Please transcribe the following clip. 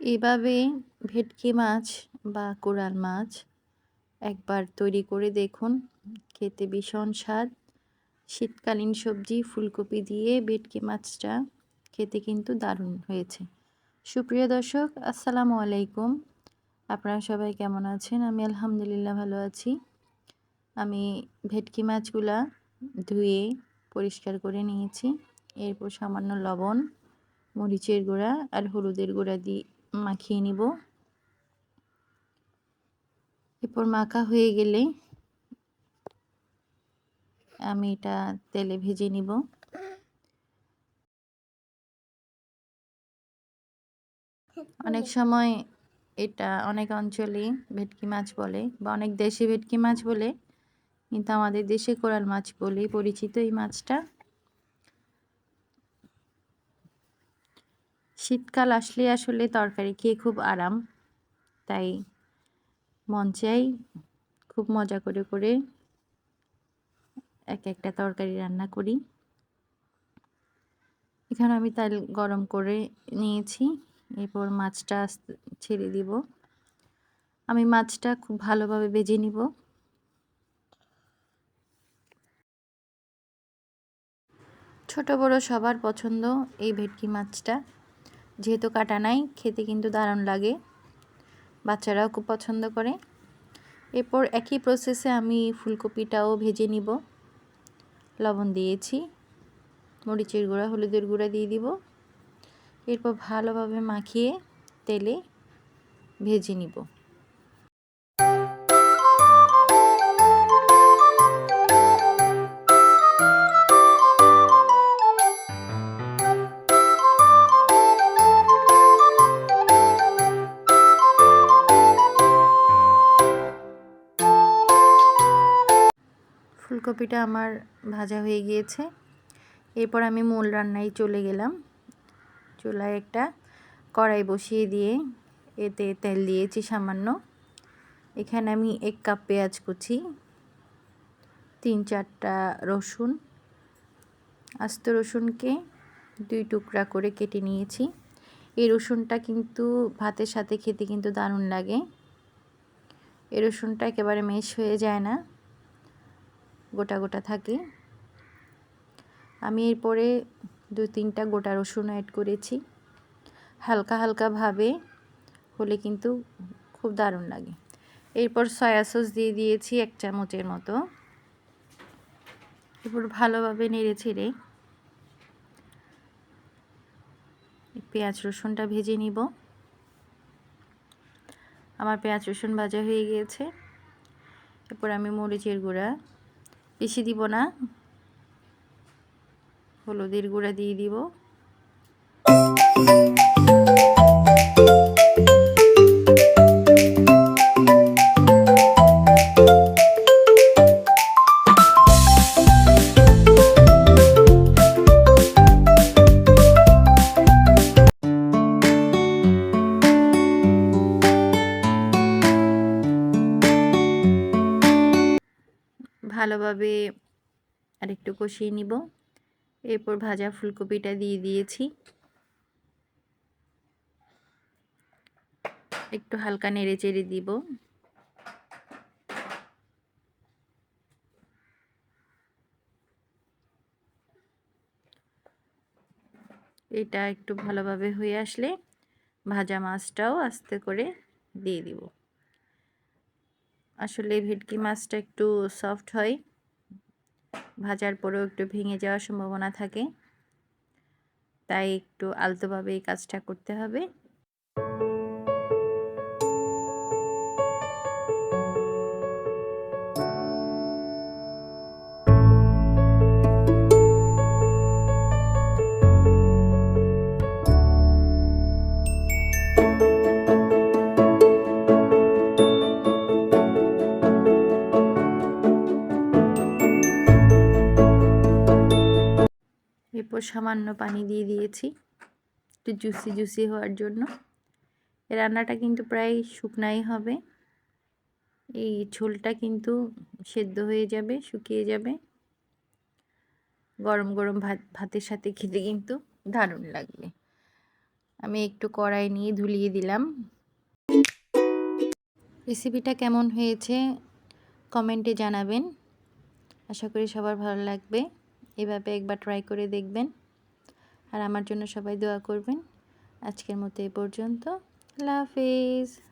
এভাবে ভেটকি মাছ বা কোরাল মাছ একবার তৈরি করে দেখুন। খেতে ভীষণ স্বাদ। শীতকালীন সবজি, ফুলকপি দিয়ে ভেটকি মাছটা খেতে কিন্তু দারুণ হয়েছে। সুপ্রিয় দর্শক, আসসালামু আলাইকুম। আপনারা সবাই কেমন আছেন? আমি আলহামদুলিল্লাহ ভালো আছি। আমি ভেটকি মাছগুলা ধুয়ে পরিষ্কার করে নিয়েছি। এরপর সামান্য লবণ, মরিচের গুঁড়া আর হলুদের গুঁড়া দিয়ে মাখিয়ে নিব। এরপর মাখা হয়ে গেলে আমি এটা তেলে ভেজে নিব। অনেক সময় এটা অনেক অঞ্চলে ভেটকি মাছ বলে বা অনেক দেশে ভেটকি মাছ বলে, কিন্তু আমাদের দেশে কোরাল মাছ বলেই পরিচিত এই মাছটা। শীতকাল আসলে আসলে তরকারি খেয়ে খুব আরাম। তাই মন চাই খুব মজা করে করে এক একটা তরকারি রান্না করি। এখানে আমি তেল গরম করে নিয়েছি, এরপর মাছটা ছেড়ে দিব। আমি মাছটা খুব ভালোভাবে বেজে নিব। ছোট বড় সবার পছন্দ এই ভেটকি মাছটা। যেহেতু কাটা নাই, খেতে কিন্তু দারুণ লাগে। বাচ্চারাও খুব পছন্দ করে। এরপর একই প্রসেসে আমি ফুলকপিটাও ভেজে নিব। লবণ দিয়েছি, মরিচের গুঁড়া, হলুদের গুঁড়া দিয়ে দিব। এরপর ভালোভাবে মাখিয়ে তেলে ভেজে নিব। ফুলকপিটা আমার ভাজা হয়ে গিয়েছে। এরপর আমি মূল রান্নায় চলে গেলাম। চুলায় একটা কড়াই বসিয়ে দিয়ে এতে তেল দিয়েছি সামান্য। এখানে আমি এক কাপ পেঁয়াজ কুচি, তিন চারটা রসুন, আস্ত রসুনকে দুই টুকরা করে কেটে নিয়েছি। এই রসুনটা কিন্তু ভাতের সাথে খেতে কিন্তু দারুণ লাগে। এই রসুনটা একেবারে মেশ হয়ে যায় না। গোটা গোটা থাকে। আমি এরপরে দু তিনটা গোটা রসুন অ্যাড করেছি। হালকা হালকাভাবে হলে কিন্তু খুব দারুণ লাগে। এরপর সয়া সস দিয়ে দিয়েছি এক চামচের মতো। এরপর ভালোভাবে নেড়ে ছেড়ে পেঁয়াজ রসুনটা ভেজে নিব। আমার পেঁয়াজ রসুন ভাজা হয়ে গিয়েছে এরপর আমি মরিচের গুঁড়া বেশি দিব না। হলুদের গুঁড়া দিয়ে দিব। ভালোভাবে আরেকটু কষিয়ে নিব। এরপর ভাজা ফুলকপিটা দিয়ে দিয়েছি। একটু হালকা নেড়ে চেড়ে দিব। এটা একটু ভালোভাবে হয়ে আসলে ভাজা মাছটাও আস্তে করে দিয়ে দিব। আসলে ভেটকি মাছটা একটু সফট হয়। ভাজার পরেও একটু ভেঙে যাওয়ার সম্ভাবনা থাকে। তাই একটু আলতোভাবে এই কাজটা করতে হবে। এরপর সামান্য পানি দিয়ে দিয়েছি। একটু জুসি জুসি হওয়ার জন্য। রান্নাটা কিন্তু প্রায় শুকনাই হবে। এই ঝোলটা কিন্তু সেদ্ধ হয়ে যাবে, শুকিয়ে যাবে। গরম গরম ভাত, ভাতের সাথে খেতে কিন্তু দারুণ লাগবে। আমি একটু কড়াই নিয়ে ধুলিয়ে দিলাম। রেসিপিটা কেমন হয়েছে কমেন্টে জানাবেন। আশা করি সবার ভালো লাগবে। এভাবে একবার ট্রাই করে দেখবেন। আর আমার জন্য সবাই দোয়া করবেন। আজকের মতো এ পর্যন্ত। আল্লাহ হাফিজ।